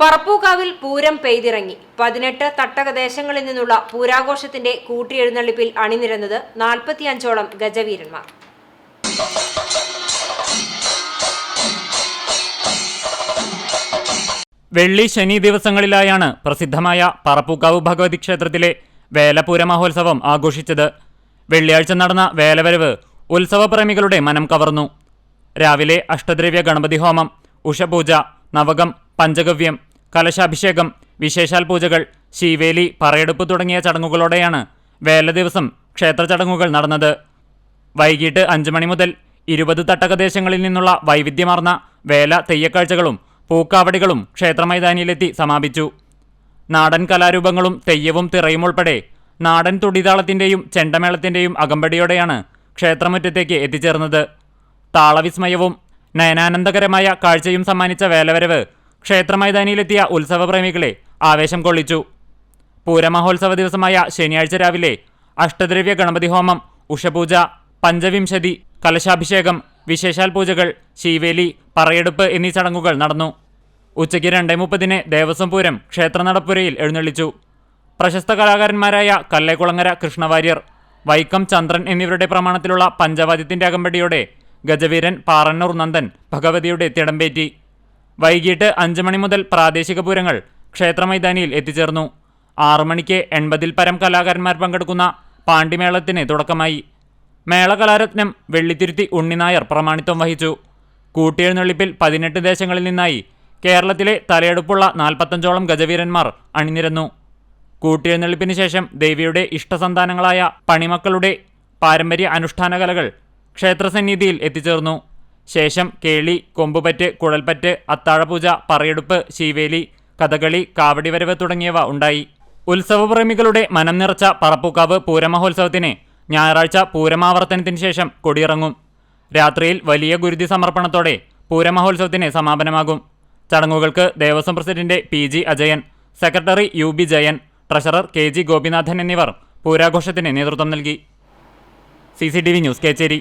പറപ്പൂക്കാവിൽ പൂരം പെയ്തിറങ്ങി. പതിനെട്ട് തട്ടകദേശങ്ങളിൽ നിന്നുള്ള പൂരാഘോഷത്തിന്റെ കൂട്ടിയെഴുന്നള്ളിപ്പിൽ അണിനിരന്നത് നാൽപ്പത്തിയഞ്ചോളം ഗജവീരന്മാർ. വെള്ളി ശനി ദിവസങ്ങളിലായാണ് പ്രസിദ്ധമായ പറപ്പൂക്കാവ് ഭഗവതി ക്ഷേത്രത്തിലെ വേലപൂര മഹോത്സവം ആഘോഷിച്ചത്. വെള്ളിയാഴ്ച നടന്ന വേലവരവ് ഉത്സവപ്രേമികളുടെ മനം കവർന്നു. രാവിലെ അഷ്ടദ്രവ്യ ഗണപതി ഹോമം ഉഷപൂജ നവകം പഞ്ചഗവ്യം കലശാഭിഷേകം വിശേഷാൽ പൂജകൾ ശീവേലി പറയെടുപ്പ് തുടങ്ങിയ ചടങ്ങുകളോടെയാണ് വേല ദിവസം ക്ഷേത്ര ചടങ്ങുകൾ നടന്നത്. വൈകിട്ട് അഞ്ചു മണി മുതൽ ഇരുപത് തട്ടകദേശങ്ങളിൽ നിന്നുള്ള വൈവിധ്യമാർന്ന വേല തെയ്യക്കാഴ്ചകളും പൂക്കാവടികളും ക്ഷേത്രമൈതാനിയിലെത്തി സമാപിച്ചു. നാടൻ കലാരൂപങ്ങളും തെയ്യവും തിറയും ഉൾപ്പെടെ നാടൻ തുടിതാളത്തിന്റെയും ചെണ്ടമേളത്തിന്റെയും അകമ്പടിയോടെയാണ് ക്ഷേത്രമുറ്റത്തേക്ക് എത്തിച്ചേർന്നത്. താളവിസ്മയവും നയനാനന്ദകരമായ കാഴ്ചയും സമ്മാനിച്ച വേലവരവ് ക്ഷേത്രമൈതാനിയിലെത്തിയ ഉത്സവപ്രേമികളെ ആവേശം കൊള്ളിച്ചു. പൂരമഹോത്സവ ദിവസമായ ശനിയാഴ്ച രാവിലെ അഷ്ടദ്രവ്യ ഗണപതി ഹോമം ഉഷപൂജ പഞ്ചവിംശതി കലശാഭിഷേകം വിശേഷാൽ പൂജകൾ ശീവേലി പറയെടുപ്പ് എന്നീ ചടങ്ങുകൾ നടന്നു. ഉച്ചയ്ക്ക് രണ്ടേ മുപ്പതിന് ദേവസ്വം പൂരം ക്ഷേത്രനടപ്പുരയിൽ എഴുന്നള്ളിച്ചു. പ്രശസ്ത കലാകാരന്മാരായ കല്ലേക്കുളങ്ങര കൃഷ്ണവാര്യർ വൈക്കം ചന്ദ്രൻ എന്നിവരുടെ പ്രമാണത്തിലുള്ള പഞ്ചവാദ്യത്തിന്റെ അകമ്പടിയോടെ ഗജവീരൻ പാറന്നൂർ നന്ദൻ ഭഗവതിയുടെ തിടമ്പേറ്റി വൈകിട്ട് അഞ്ച് മണി മുതൽ പ്രാദേശിക പൂരങ്ങൾ ക്ഷേത്രമൈതാനിയിൽ എത്തിച്ചേർന്നു. ആറു മണിക്ക് എൺപതിൽ പരം കലാകാരന്മാർ പങ്കെടുക്കുന്ന പാണ്ഡിമേളത്തിന് തുടക്കമായി. മേള കലാരത്നം വെള്ളിത്തിരുത്തി ഉണ്ണിനായർ പ്രമാണിത്വം വഹിച്ചു. കൂട്ടിയെഴുന്നള്ളിപ്പിൽ പതിനെട്ട് ദേശങ്ങളിൽ നിന്നായി കേരളത്തിലെ തലയെടുപ്പുള്ള നാൽപ്പത്തഞ്ചോളം ഗജവീരന്മാർ അണിനിരന്നു. കൂട്ടിയെഴുന്നള്ളിപ്പിന് ശേഷം ദേവിയുടെ ഇഷ്ടസന്താനങ്ങളായ പണിമക്കളുടെ പാരമ്പര്യ അനുഷ്ഠാന കലകൾ ക്ഷേത്രസന്നിധിയിൽ എത്തിച്ചേർന്നു. ശേഷം കേളി കൊമ്പുപറ്റ് കുഴൽപ്പറ്റ് അത്താഴപൂജ പറയെടുപ്പ് ശീവേലി കഥകളി കാവടിവരവ് തുടങ്ങിയവ ഉണ്ടായി. ഉത്സവപ്രേമികളുടെ മനം നിറച്ച പറപ്പൂക്കാവ് പൂരമഹോത്സവത്തിന് ഞായറാഴ്ച പൂരമാവർത്തനത്തിന് ശേഷം കൊടിയിറങ്ങും. രാത്രിയിൽ വലിയ ഗുരുതി സമർപ്പണത്തോടെ പൂരമഹോത്സവത്തിന് സമാപനമാകും. ചടങ്ങുകൾക്ക് Devaswom president P G Ajayan secretary U B Jayan treasurer K G Gopinathan എന്നിവർ പൂരാഘോഷത്തിന് നേതൃത്വം നൽകി. C C T V news Kechery.